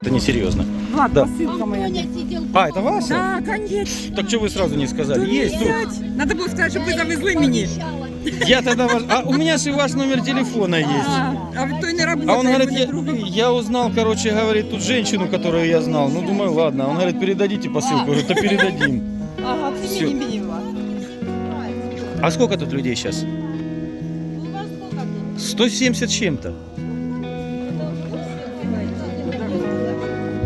Это несерьезно. Влад, Да. посылка моя. Тоня сидел А, это Вася? Да, конечно. Так что вы сразу не сказали? Тут Есть тут. взять. Надо было сказать, чтобы вы завезли мені. Я тогда ваш... А у меня же ваш номер телефона есть. А, а в той не работает. А он говорит, буде я, другий. я узнал, короче, говорит, тут женщину, которую я знал. Ну, думаю, ладно. Он говорит, передадите посылку. Говорю, то передадим. Ага, це Всё. мені, мені, Влад. А сколько тут людей сейчас? 170 с чем-то.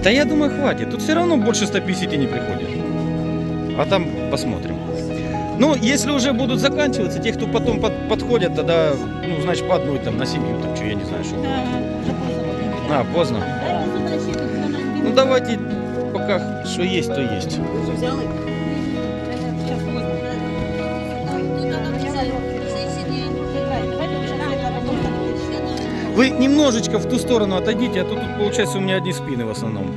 Да я думаю, хватит. Тут все равно больше 150 не приходит. А там посмотрим. Ну, если уже будут заканчиваться, те, кто потом под- подходят, тогда, ну, значит, по одной там на семью, там, что, я не знаю, что. А, поздно. Ну, давайте, пока что есть, то есть. Вы немножечко в ту сторону отойдите, а то тут, получается, у меня одни спины в основном.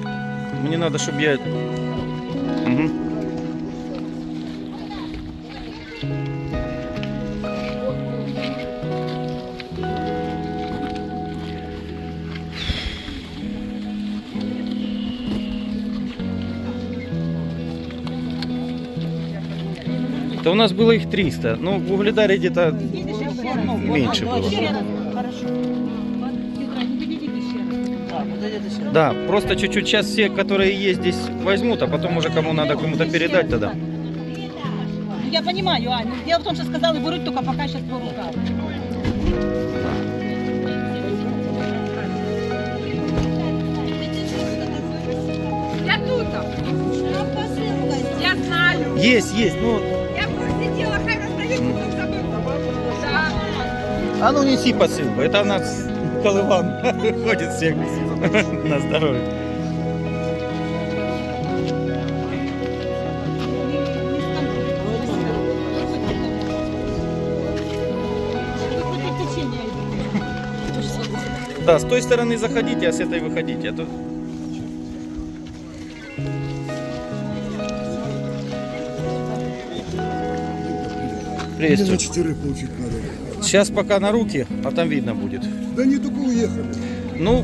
Мне надо, чтобы я... Мгм. Да у нас было их 300. Ну, в Угледаре где-то меньше было. Да, просто чуть-чуть сейчас все, которые есть здесь, возьмут, а потом уже кому надо кому-то передать тогда. Я понимаю, но дело в том, что сказали, берут только пока сейчас по рукам. Я тут. Я знаю. Есть, есть, ну, Я просидела, хай заберу. Да. а ну неси посылку, это у нас колыван ходит всех на здоровье. Да, с той стороны заходите, а с этой выходите. А то... Мне Приветствую. на четырех получить надо. Сейчас пока на руки, а там видно будет. Да не только уехали. Ну,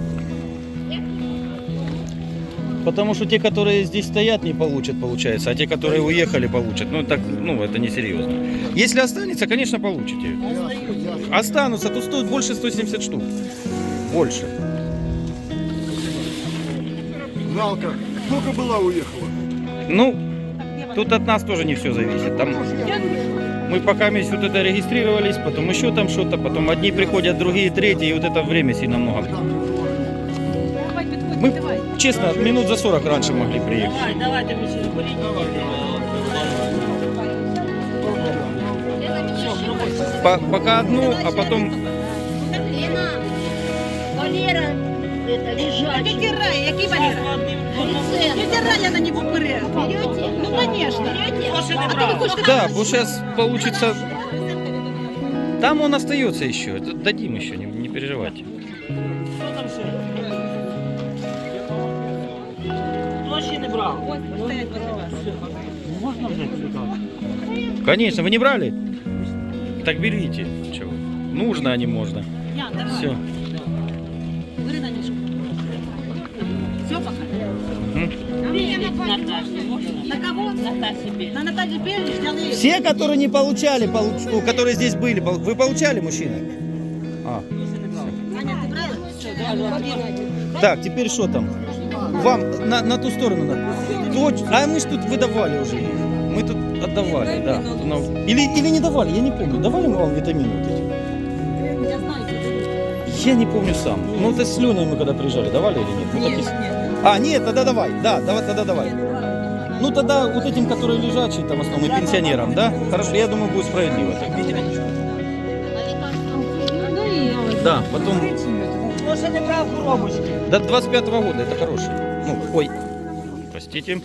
потому что те, которые здесь стоят, не получат, получается, а те, которые уехали, получат. Ну, так, ну, это несерьезно. Если останется, конечно, получите. Останутся, тут стоит больше 170 штук. Больше. Жалко. Сколько была уехала? Ну, тут от нас тоже не все зависит. Там мы пока месяц вот это регистрировались, потом еще там что-то, потом одни приходят, другие, третьи, и вот это время сильно много. Давай, подходи, Мы, давай. честно, минут за 40 раньше могли приехать. По- пока одну, а потом... Лена, Валера, это лежачий. Тетя Рая, який Валера? Тетя Рая на него. Берете? Ну, конечно. А. Да, вот сейчас получится... Там он остается еще. Дадим еще, не, не переживайте. Ночі не. Можна вже цікаво? Конечно, вы не брали? Так берите. Чего? Нужно, а не можно. Все. На кого? На Наталью Белли сняли. Все, которые не получали, получ- ну, которые здесь были, пол- вы получали, мужчины? А. Аня, ты брала? Все, Так, теперь что там? Вам на, на ту сторону надо. Точ- А мы ж тут выдавали уже. Мы тут отдавали, да. Ну, Или, или не давали, я не помню. Давали мы вам витамины вот эти? Я знаю, что Я не помню сам. Ну, это с Леней мы когда приезжали, давали или нет? Ну, так и с- А, нет, тогда давай, да, давай, тогда давай. Ну, тогда вот этим, которые лежачие там в основном, и пенсионерам, да? Хорошо, я думаю, будет справедливо. так. Да, потом... Не брав коробочки? До 25 года это хороший. Ну, ой, простите.